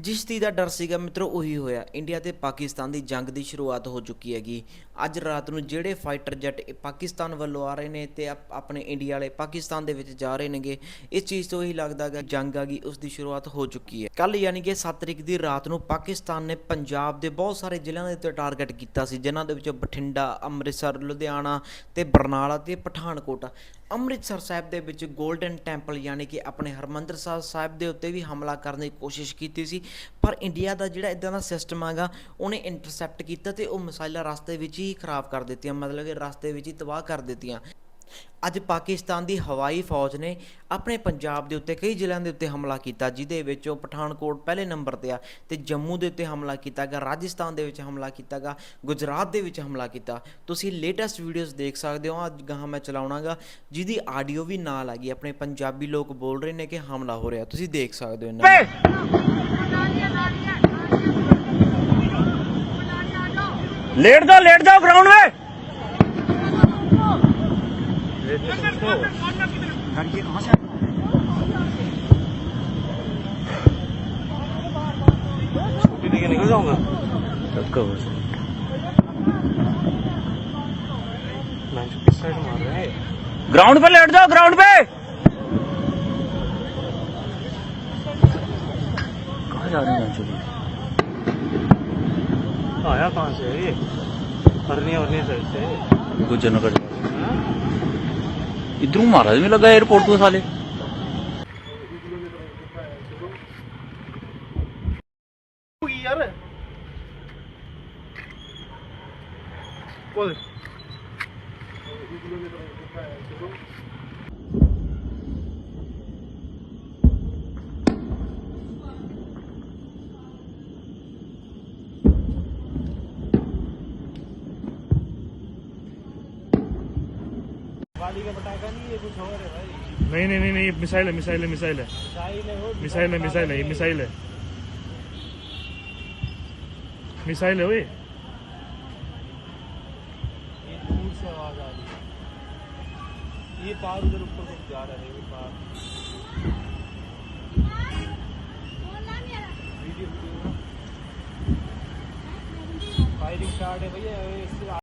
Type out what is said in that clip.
ਜਿਸ ਦੀ ਦਾ ਡਰ ਸੀਗਾ ਮਿੱਤਰੋ, ਉਹੀ ਹੋਇਆ। ਇੰਡੀਆ ਤੇ ਪਾਕਿਸਤਾਨ ਦੀ ਜੰਗ ਦੀ ਸ਼ੁਰੂਆਤ ਹੋ ਚੁੱਕੀ ਹੈਗੀ। ਅੱਜ ਰਾਤ ਨੂੰ ਜਿਹੜੇ ਫਾਈਟਰ ਜੈਟ ਪਾਕਿਸਤਾਨ ਵੱਲੋਂ ਆ ਰਹੇ ਨੇ ਤੇ ਆਪਣੇ ਇੰਡੀਆ ਵਾਲੇ ਪਾਕਿਸਤਾਨ ਦੇ ਵਿੱਚ ਜਾ ਰਹੇ ਨੇਗੇ, ਇਸ ਚੀਜ਼ ਤੋਂ ਹੀ ਲੱਗਦਾ ਹੈ ਜੰਗ ਆ ਗਈ, ਉਸ ਦੀ ਸ਼ੁਰੂਆਤ ਹੋ ਚੁੱਕੀ ਹੈ। ਕੱਲ ਯਾਨੀ ਕਿ 7 ਤਰੀਕ ਦੀ ਰਾਤ ਨੂੰ ਪਾਕਿਸਤਾਨ ਨੇ ਪੰਜਾਬ ਦੇ ਬਹੁਤ ਸਾਰੇ ਜ਼ਿਲ੍ਹਿਆਂ ਦੇ ਉੱਤੇ ਟਾਰਗੇਟ ਕੀਤਾ ਸੀ, ਜਿਨ੍ਹਾਂ ਦੇ ਵਿੱਚੋਂ ਬਠਿੰਡਾ, ਅੰਮ੍ਰਿਤਸਰ, ਲੁਧਿਆਣਾ ਤੇ ਬਰਨਾਲਾ ਤੇ ਪਠਾਨਕੋਟ। ਅੰਮ੍ਰਿਤਸਰ ਸਾਹਿਬ ਦੇ ਵਿੱਚ 골ਡਨ ਟੈਂਪਲ ਯਾਨੀ ਕਿ ਆਪਣੇ ਹਰਮੰਦਰ ਸਾਹਿਬ ਸਾਹਿਬ ਦੇ ਉੱਤੇ ਵੀ ਹਮਲਾ ਕਰਨ ਦੀ ਕੋਸ਼ਿਸ਼ ਕੀਤੀ ਸੀ। ਪਰ ਇੰਡੀਆ ਦਾ ਜਿਹੜਾ ਇਦਾਂ ਦਾ ਸਿਸਟਮ ਹੈਗਾ, ਉਹਨੇ ਇੰਟਰਸੈਪਟ ਕੀਤਾ ਤੇ ਉਹ ਮਿਸਾਈਲਾਂ ਰਸਤੇ ਵਿੱਚ ਹੀ ਖਰਾਬ ਕਰ ਦਿੱਤੀਆਂ। ਮਤਲਬ ਕਿ ਰਸਤੇ ਵਿੱਚ ਹੀ ਤਬਾਹ ਕਰ ਦਿੱਤੀਆਂ। ਅੱਜ ਪਾਕਿਸਤਾਨ ਦੀ ਹਵਾਈ ਫੌਜ ਨੇ ਆਪਣੇ ਪੰਜਾਬ ਦੇ ਉੱਤੇ ਕਈ ਜ਼ਿਲ੍ਹਿਆਂ ਦੇ ਉੱਤੇ ਹਮਲਾ ਕੀਤਾ ਜਿਦੇ ਵਿੱਚੋਂ ਪਠਾਨਕੋਟ ਪਹਿਲੇ ਨੰਬਰ ਤੇ ਆ ਤੇ ਜੰਮੂ ਦੇ ਉੱਤੇ ਹਮਲਾ ਕੀਤਾ ਗਿਆ ਰਾਜਸਥਾਨ ਦੇ ਵਿੱਚ ਹਮਲਾ ਕੀਤਾ ਗਿਆ ਗੁਜਰਾਤ ਦੇ ਵਿੱਚ ਹਮਲਾ ਕੀਤਾ। ਤੁਸੀਂ ਲੇਟੈਸਟ ਵੀਡੀਓਜ਼ ਦੇਖ ਸਕਦੇ ਹੋ, ਅੱਜ ਗਾਹਾਂ ਮੈਂ ਚਲਾਉਣਾਗਾ ਜਿਹਦੀ ਆਡੀਓ ਵੀ ਨਾਲ ਆ ਗਈ। ਆਪਣੇ ਪੰਜਾਬੀ ਲੋਕ ਬੋਲ ਰਹੇ ਨੇ ਕਿ ਹਮਲਾ ਹੋ ਰਿਹਾ, ਤੁਸੀਂ ਦੇਖ ਸਕਦੇ ਹੋ ਇਹਨਾਂ ਨੂੰ। ग्राउंड पे लेट जाओ ग्राउंड पे। कहा जा रही है चुकी आया कहाँ से? ये हरनी हरनी साइड से। गुजर नगर इधरों महाराज में लगा एयरपोर्ट को साले यार बोल का पटाखा नहीं ये कुछ और है भाई। नहीं नहीं नहीं नहीं मिसाइल है मिसाइल है मिसाइल है। साइल मिसाइल है मिसाइल है ये मिसाइल है। मिसाइल है वो ये? ये दूर से आवाज़ आ रही है। ये पार उधर ऊपर तक जा रहा है ये पार। फायरिंग स्टार्ट है भैया